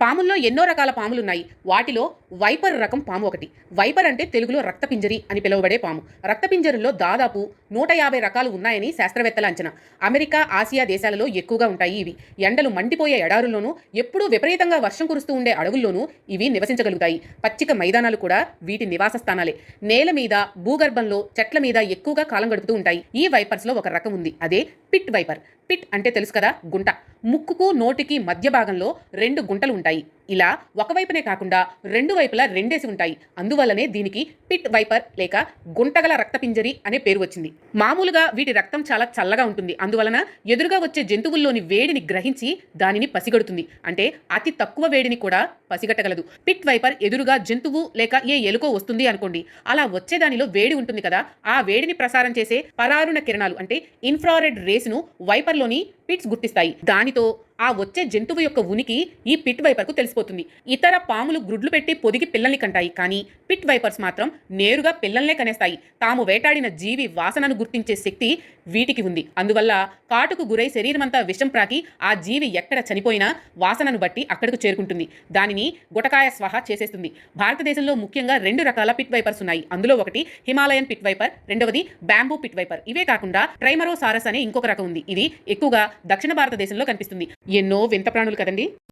పాముల్లో ఎన్నో రకాల పాములున్నాయి. వాటిలో వైపర్ రకం పాము ఒకటి. వైపర్ అంటే తెలుగులో రక్తపింజరి అని పిలువబడే పాము. రక్తపింజరుల్లో దాదాపు నూట యాభై రకాలు ఉన్నాయని శాస్త్రవేత్తల అంచనా. అమెరికా ఆసియా దేశాలలో ఎక్కువగా ఉంటాయి ఇవి. ఎండలు మండిపోయే ఎడారుల్లోనూ ఎప్పుడూ విపరీతంగా వర్షం కురుస్తూ ఉండే అడవుల్లోనూ ఇవి నివసించగలుగుతాయి. పచ్చిక మైదానాలు కూడా వీటి నివాస స్థానాలే నేల మీద భూగర్భంలో చెట్ల మీద ఎక్కువగా కాలం గడుపుతూ ఉంటాయి. ఈ వైపర్స్లో ఒక రకం ఉంది. అదే పిట్ వైపర్. పిట్ అంటే తెలుసు కదా? గుంట. ముక్కుకు నోటికి మధ్య భాగంలో రెండు గుంటలు ఉంటాయి. ఇలా ఒకవైపునే కాకుండా రెండు వైపులా రెండేసి ఉంటాయి. అందువల్లనే దీనికి పిట్ వైపర్ లేక గుంటగల రక్తపింజరి అనే పేరు వచ్చింది. మామూలుగా వీటి రక్తం చాలా చల్లగా ఉంటుంది. అందువలన ఎదురుగా వచ్చే జంతువుల్లోని వేడిని గ్రహించి దానిని పసిగడుతుంది. అంటే అతి తక్కువ వేడిని కూడా పసిగట్టగలదు. పిట్ వైపర్ ఎదురుగా జంతువు లేక ఏ ఎలుకో వస్తుంది అనుకోండి. అలా వచ్చే దానిలో వేడి ఉంటుంది కదా ఆ వేడిని ప్రసారం చేసే పరారుణ కిరణాలు అంటే ఇన్ఫ్రారెడ్ రేసును వైపర్లోని పిట్స్ గుర్తిస్తాయి. దానితో ఆ వచ్చే జంతువు యొక్క ఉనికి ఈ పిట్ వైపర్కు తెలిసిపోతుంది. ఇతర పాములు గ్రుడ్లు పెట్టి పొదిగి పిల్లల్ని కంటాయి. కానీ పిట్ వైపర్స్ మాత్రం నేరుగా పిల్లల్నే కనేస్తాయి. తాము వేటాడిన జీవి వాసనను గుర్తించే శక్తి వీటికి ఉంది. అందువల్ల కాటుకు గురై శరీరమంతా విషం ప్రాకి ఆ జీవి ఎక్కడ చనిపోయినా వాసనను బట్టి అక్కడకు చేరుకుంటుంది. దానిని గుటకాయ స్వహ చేసేస్తుంది. భారతదేశంలో ముఖ్యంగా రెండు రకాల పిట్ వైపర్స్ ఉన్నాయి. అందులో ఒకటి హిమాలయన్ పిట్ వైపర్ రెండవది బ్యాంబూ పిట్ వైపర్. ఇవే కాకుండా ట్రైమరోసారస్ అనే ఇంకొక రకం ఉంది. ఇది ఎక్కువగా దక్షిణ భారతదేశంలో కనిపిస్తుంది. ఎన్నో వింత ప్రాణులు కదండి.